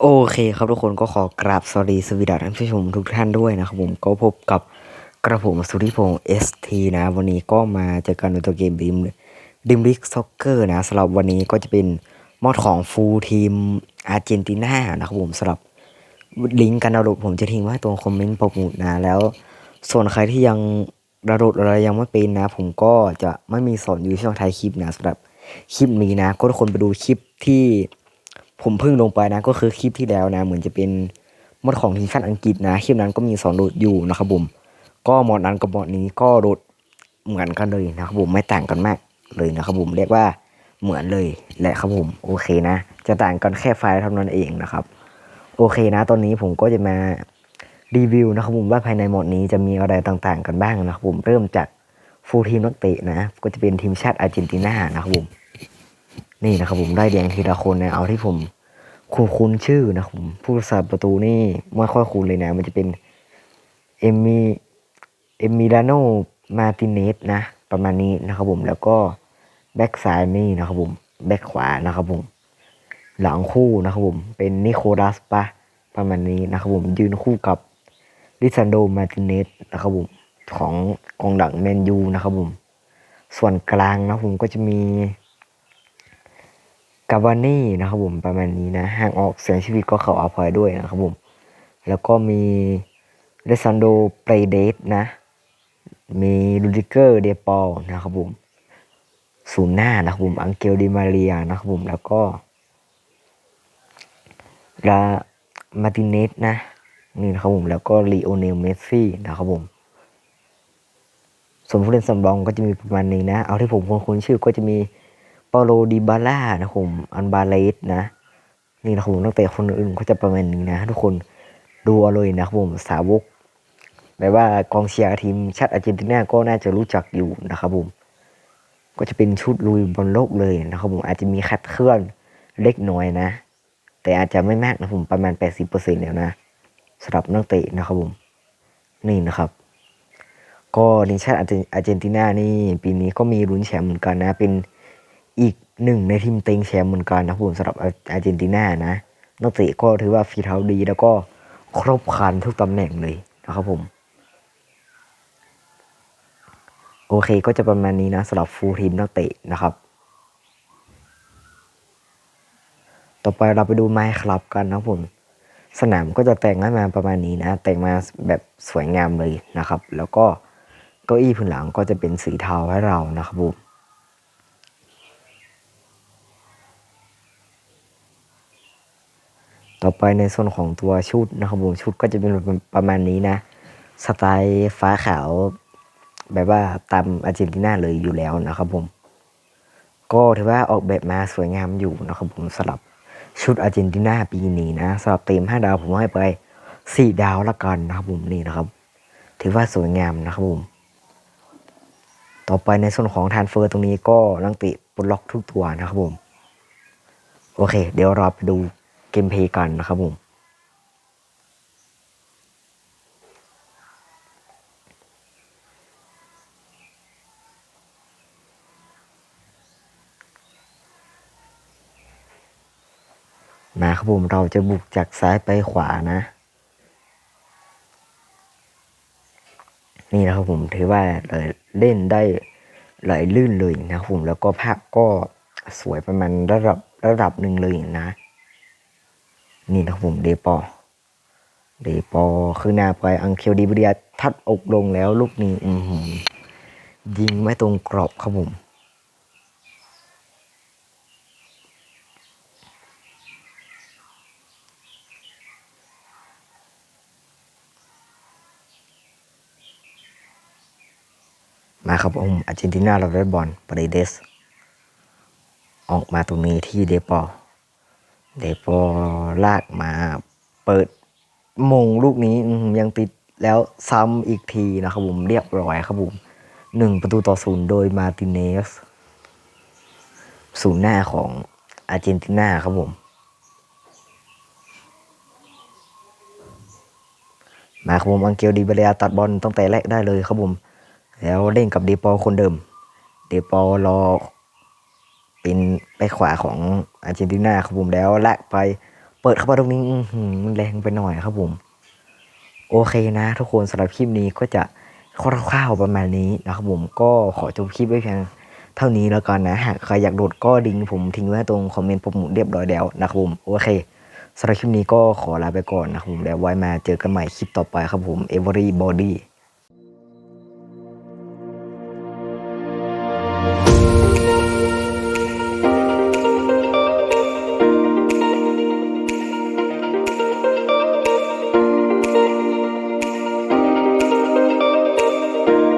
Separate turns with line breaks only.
โอเคครับทุกคนก็ขอกราบสวัสดีสวีดัท่านผู้ชมทุกท่านด้วยนะครับผมก็พบกับกระผมสุริพงศ์เอสทีนะ วันนี้ก็มาเจอกันในตัวเกมดิมดิมลิกซ็อกเกอร์นะสำหรับวันนี้ก็จะเป็นมอดของฟูลทีมอาร์เจนตินานะครับผมสำหรับลิงก์การดาวน์โหลดผมจะทิ้งไว้ตรงคอมเมนต์ปรโมทนะแล้ว ส่วนใครที่ยังดาวน์โหลดอะไรยังไม่เป็นนะ ผมก็จะไม่มีสอนอยู่ช่องท้ายคลิปนะสำหรับคลิปนี้นะก็ทุกคนไปดูคลิปที่ ผมเพิ่งลงไปนะก็คือคลิปที่แล้วนะ เหมือนจะเป็นมอดของทีมชาติอังกฤษนะคลิปนั้นก็มีสอนโดดอยู่นะครับผมก็มอดนั้นกับมอดนี้ก็โดดเหมือนกันเลยนะครับผมไม่ต่างกันมากเลยนะครับผมเรียกว่าเหมือนเลยแหละครับผมโอเคนะ จะต่างกันแค่ไฟล์เท่านั้นเองนะครับ โอเคนะ ตอนนี้ผมก็จะมารีวิวนะครับผมว่าภายในหมดนี้จะมีอะไรต่างๆ กันบ้างนะครับผมเริ่มจากฟูลทีมนักเตะนะ ก็จะเป็นทีมชาติอาร์เจนตินานะครับผม นี่นะครับผมได้เรียงทีละคนนะเอาที่ผมคุ้นคุ้นชื่อนะครับผมผู้รักษาประตูนี่ไม่ค่อยคุ้นเลยนะ มันจะเป็นเอมิเอมิลาโนมาติเนสนะประมาณนี้นะครับผมแล้วก็แบ็กซ้ายนี่นะครับผมแบ็กขวานะครับผมหลังคู่นะครับผมเป็นนิโคลัสปะประมาณนี้นะครับผมยืนคู่กับลิซันโดมาติเนสนะครับผมของกองหลังแมนยูนะครับผมส่วนกลางนะครับผมก็จะมี กาวานี่นะครับผมประมาณนี้นะห่างออกเสียงชีวิตก็เขาอภัยด้วยนะครับผม แล้วก็มีเลซันโดเปรเดสนะ มีลูดิเกอร์เดปอลนะครับผมศูนย์หน้านะครับผม อังเกลดิมาเรียนะครับผมแล้วก็ลามาติเนสนะ นี่นะครับผม แล้วก็ลีโอเนลเมสซี่นะครับผมส่วนผู้เล่นสำรองก็จะมีประมาณนี้นะ เอาที่ผมคุ้นชื่อก็จะมีาโลดิบาล่านะครับผม อันบาเลสนะ นี่นะครับผมตั้งแต่คนอื่นก็จะประมาณนี้นะ ทุกคนดูเอาเลยนะครับผมสาวกแบบว่ากองเชียร์ทีมชาติอาร์เจนตินาก็น่าจะรู้จักอยู่นะครับผม ก็จะเป็นชุดลุยบอลโลกเลยนะครับผมอาจจะมีคัดเคลื่อนเล็กน้อยนะ แต่อาจจะไม่มากนะผมประมาณ 80%แล้วนะสำหรับนักเตะนะครับผมนี่นะครับ ก็ทีมชาติอาร์เจนอาร์เจนตินานี่ปีนี้ก็มีลุ้นแชมป์เหมือนกันนะเป็น อีกหนึ่งในทีมเต็งแชมป์เหมือนกันนะผมสำหรับอาร์เจนตินานะนักเตะก็ถือว่าฝีเท้าดีแล้วก็ครบครันทุกตำแหน่งเลยนะครับผม โอเคก็จะประมาณนี้นะสำหรับฟูลทีมนักเตะนะครับ ต่อไปเราไปดูไม้ครับกันนะผม สนามก็จะแต่งให้มาประมาณนี้นะ แต่งมาแบบสวยงามเลยนะครับ แล้วก็เก้าอี้พื้นหลังก็จะเป็นสีเทาให้เรานะครับผม ต่อไปในส่วนของตัวชุดนะครับผมชุดก็จะเป็นประมาณนี้นะ สไตล์ฟ้าขาว แบบว่าตามอาร์เจนตินาเลยอยู่แล้วนะครับผม ก็ถือว่าออกแบบมาสวยงามอยู่นะครับผมสำหรับชุดอาร์เจนตินาปีนี้นะสำหรับเต็มห้าดาวผมให้ไปสี่ดาวละกันนะครับผมนี่นะครับ ถือว่าสวยงามนะครับผม ต่อไปในส่วนของทานเฟอร์ตรงนี้ก็ลังติปลดล็อกทุกตัวนะครับผม โอเค เดี๋ยวเราไปดู กมเพลย์กันนะครับผมนะครับผมเราจะบุกจากซ้ายไปขวานะ นี่นะครับผมถือว่าเล่นได้ไหลลื่นเลยนะครับผมแล้วก็ภาพก็สวยประมาณระดับระดับหนึ่งเลยนะ นี่นะครับผมเดปอเดปอคือหน้าไปอังเคลดีบรียทัดอกลงแล้วลูกนี้อืยิงไม่ตรงกรอบครับผมมาครับผมอาร์เจนตินาเราได้บอลปาเรเดส ออกมาตรงนี้ที่เดปอ เดปอลากมาเปิดมงลูกนี้ยังติดแล้วซ้ำอีกทีนะครับผมเรียบร้อยครับผมหนึ่งประตูต่อศูนย์โดยมาติเนสศูนย์หน้าของอาร์เจนตินาครับผม มาครับผมอังเกลดีเบเรียตัดบอลตั้งแต่แรกได้เลยครับผม แล้วเล่นกับเดปอคนเดิม เดปอรอ ป็นไปขวาของอาร์เจนตินาครับผมแล้วลากไปเปิดเข้ามาตรงนี้มันแรงไปหน่อยครับผม โอเคนะ ทุกคนสำหรับคลิปนี้ก็จะคร่าวๆประมาณนี้นะครับผมก็ขอจบคลิปไว้เพียงเท่านี้แล้วกันนะหากใครอยากโดดก็ดิงผมทิ้งไว้ตรงคอมเมนต์ผมเรียบร้อยแล้วนะครับผมโอเคสำหรับคลิปนี้ก็ขอลาไปก่อนนะครับผมแล้วไว้มาเจอกันใหม่คลิปต่อไปครับผม everybody Thank you.